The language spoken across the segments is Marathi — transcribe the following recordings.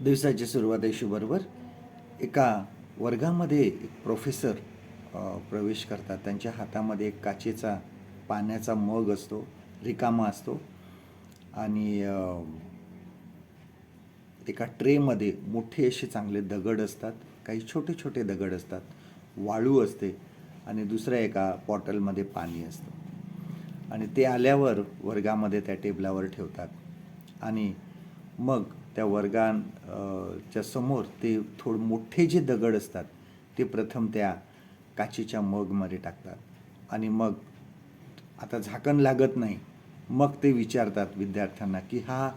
दिवसाची सुरुवात बरोबर एका वर्गामध्ये एक प्रोफेसर प्रवेश करतात. त्यांच्या हातामध्ये एक काचेचा पाण्याचा मग असतो रिकामा असतो. आणि एका ट्रेमध्ये मोठे असे चांगले दगड असतात. काही छोटे छोटे दगड असतात. वाळू असते आणि दुसऱ्या एका बॉटलमध्ये पाणी असतं. आणि ते आल्यावर वर्गामध्ये त्या टेबलावर ठेवतात. आणि मग त्या वर्गां च्या समोर ते थोड मोठे जे दगड असतात ते प्रथम त्या काचेच्या मगमध्ये टाकतात. आणि मग आता झाकण लागत नाही. मग ते विचारतात विद्यार्थ्यांना की हा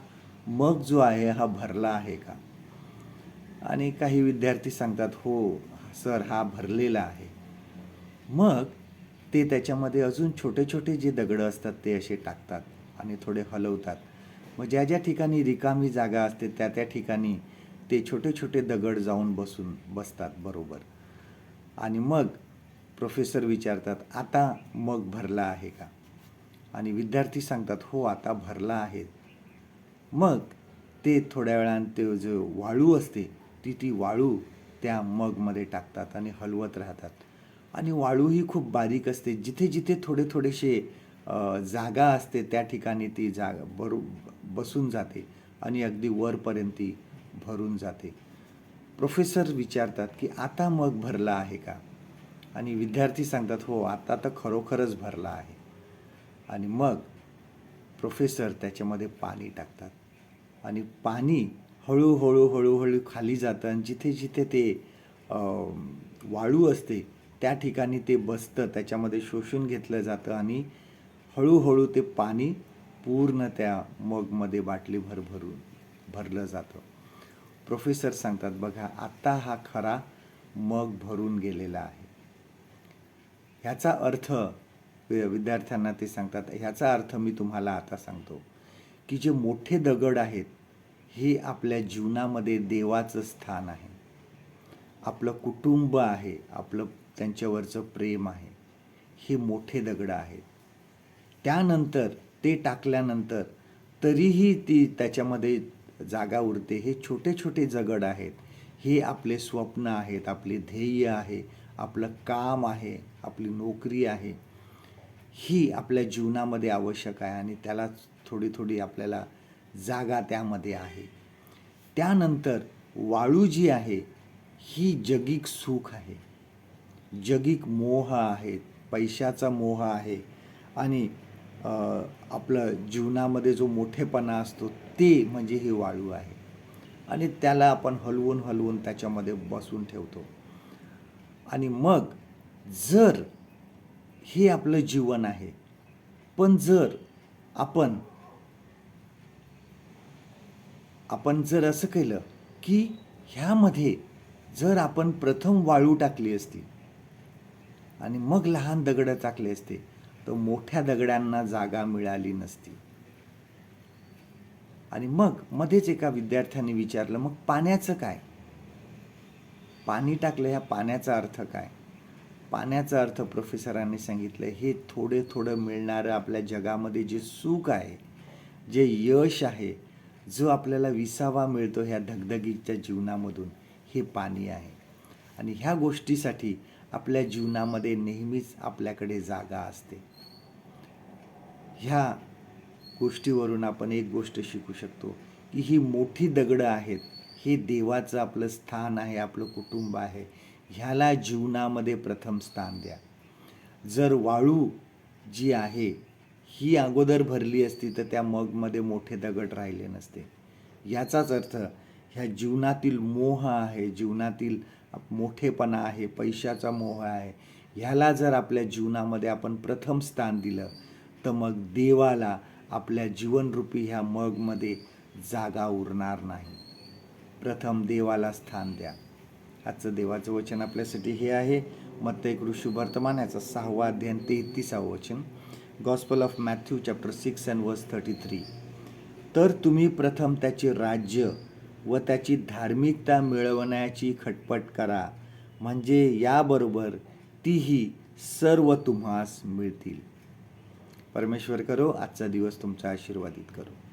मग जो आहे हा भरला आहे का? आणि काही विद्यार्थी सांगतात हो सर हा भरलेला आहे. मग ते त्याच्यामध्ये अजून छोटे छोटे जे दगडं असतात ते असे टाकतात आणि थोडे हलवतात. मग ज्या ज्या ठिकाणी रिकामी जागा असते त्या त्या ठिकाणी ते छोटे छोटे दगड जाऊन बसून बसतात बरोबर. आणि मग प्रोफेसर विचारतात आता मग भरला आहे का? आणि विद्यार्थी सांगतात हो आता भरला आहे. मग ते थोड्या वेळानं ते जो वाळू असते ती ती वाळू त्या मगमध्ये टाकतात आणि हलवत राहतात. आणि वाळू ही खूप बारीक असते. जिथे जिथे थोडे थोडेसे जागा असते त्या ठिकाणी ती जागा भरू बसून जाते आणि अगदी वरपर्यंत ती भरून जाते. प्रोफेसर विचारतात की आता मग भरला आहे का? आणि विद्यार्थी सांगतात हो आता तर खरोखरच भरला आहे. आणि मग प्रोफेसर त्याच्यामध्ये पाणी टाकतात आणि पाणी हळूहळू हळूहळू खाली जातं आणि जिथे जिथे ते वाळू असते त्या ठिकाणी ते बसतं त्याच्यामध्ये शोषून घेतलं जातं आणि हळूहळू ते पाणी पूर्ण त्या मगमध्ये बाटलीभर भरून भरलं जातं. प्रोफेसर सांगतात बघा आत्ता हा खरा मग भरून गेलेला आहे. ह्याचा अर्थ विद्यार्थ्यांना ते सांगतात ह्याचा अर्थ मी तुम्हाला आता सांगतो की जे मोठे दगड आहेत हे आपल्या जीवनामध्ये देवाचं स्थान आहे. आपलं कुटुंब आहे आपलं त्यांच्यावरचं प्रेम आहे. हे मोठे दगड आहेत. त्यानंतर ते टाकल्यानंतर तरीही ती त्याच्यामध्ये जागा उरते. हे छोटे छोटे जगड आहेत. हे आपले स्वप्न आहेत आपले ध्येय आहे आपलं काम आहे आपली नोकरी आहे. ही आपल्या जीवनामध्ये आवश्यक आहे आणि त्याला थोडी थोडी आपल्याला जागा त्यामध्ये आहे. त्यानंतर वाळू जी आहे ही जगिक सुख आहे. जगिक मोह आहे पैशाचा मोह आहे आणि आपलं जीवनामध्ये जो मोठेपणा असतो ते म्हणजे ही वाळू आहे. आणि त्याला आपण हलवून हलवून त्याच्यामध्ये बसून ठेवतो. आणि मग जर हे आपलं जीवन आहे पण जर आपण आपण जर असं केलं की ह्यामध्ये जर आपण प्रथम वाळू टाकली असती आणि मग लहान दगडं टाकले असते तर मोठ्या दगडांना जागा मिळाली नसती. आणि मग मध्येच एका विद्यार्थ्याने विचारलं मग पाण्याचं काय? पाणी टाकलं ह्या पाण्याचा अर्थ काय? पाण्याचा अर्थ प्रोफेसरांनी सांगितलं हे थोडे थोडं मिळणारं आपल्या जगामध्ये जे सुख आहे जे यश आहे जो आपल्याला विसावा मिळतो ह्या धगधगीच्या जीवनामधून हे पाणी आहे. आणि ह्या गोष्टीसाठी आपल्या जीवनामध्ये नेहमीच आपल्याकडे जागा असते. ह्या गोष्टीवरून आपण एक गोष्ट शिकू शकतो की ही मोठी दगडं आहेत हे देवाचं आपलं स्थान आहे आपलं कुटुंब आहे ह्याला जीवनामध्ये प्रथम स्थान द्या. जर वाळू जी आहे ही अगोदर भरली असती तर त्या मगमध्ये मोठे दगड राहिले नसते. याचाच अर्थ ह्या जीवनातील मोह आहे जीवनातील मोठेपणा आहे पैशाचा मोह आहे ह्याला जर आपल्या जीवनामध्ये आपण प्रथम स्थान दिलं तर मग देवाला आपल्या जीवनरूपी ह्या मगमध्ये जागा उरणार नाही. प्रथम देवाला स्थान द्या. आजचं देवाचं वचन आपल्यासाठी हे आहे. मत्त एक ऋषी वर्तमान याचा सहावा अध्ययन तेहतीसावं वचन. Gospel of Matthew chapter six and verse thirty three तर तुम्ही प्रथम त्याचे राज्य व त्याची धार्मिकता मिळवण्याची खटपट करा. म्हणजे याबरोबर तीही सर्व तुम्हास मिळतील. परमेश्वर करो आजचा दिवस तुमचा आशीर्वादित करो.